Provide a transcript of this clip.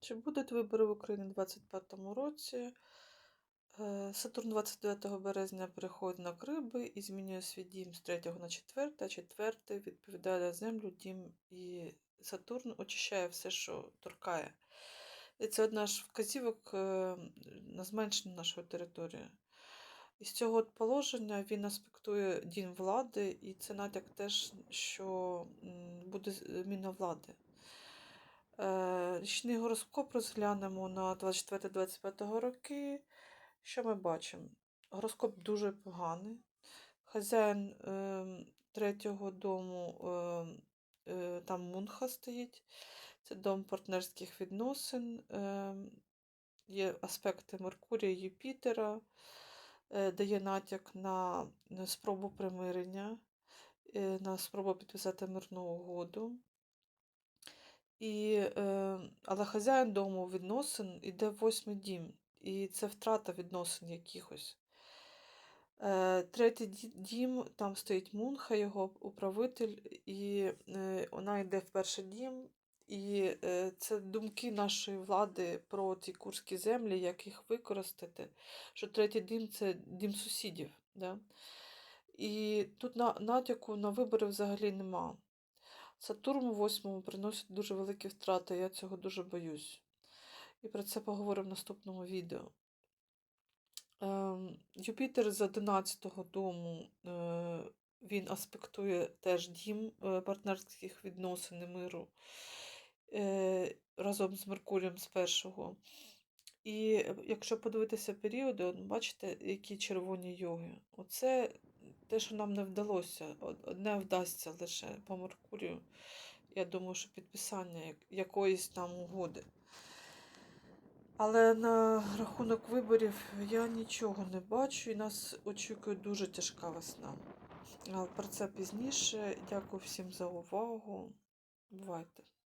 Чи будуть вибори в Україні у 2025 році? Е, Сатурн 29 березня переходить на Криби і змінює свій дім з 3 на 4, а 4 відповідає за землю, дім і Сатурн очищає все, що торкає. І це одна з вказівок е, на зменшення нашої території. І з цього положення він аспектує дім влади, і це натяк теж, що буде зміна влади. Річний гороскоп розглянемо на 24-25 роки. Що ми бачимо? Гороскоп дуже поганий. Хазяїн е, третього дому, е, е, там Мунха стоїть. Це дом партнерських відносин. Е, є аспекти Меркурія, Юпітера, е, дає натяк на на спробу примирення, е, на спробу підписати мирну угоду. І, е, але хазяїн дому відносин іде в восьмий дім, і це втрата відносин якихось. Е, третій дім, там стоїть Мунха, його управитель, і е, вона йде в перший дім. І е, це думки нашої влади про ці курські землі, як їх використати. Що третій дім це дім сусідів. Да? І тут на, натяку на вибори взагалі нема. Сатурн у восьмому приносить дуже великі втрати, я цього дуже боюсь. І про це поговоримо в наступному відео. Ем, Юпітер з 11-го дому е, він аспектує теж дім е, партнерських відносин і миру е, разом з Меркурієм з першого. І якщо подивитися періоди, бачите, які червоні йоги. Оце те, що нам не вдалося, одне вдасться лише по Меркурію. Я думаю, що підписання якоїсь там угоди. Але на рахунок виборів я нічого не бачу і нас очікує дуже тяжка весна. Але про це пізніше. Дякую всім за увагу. Бувайте!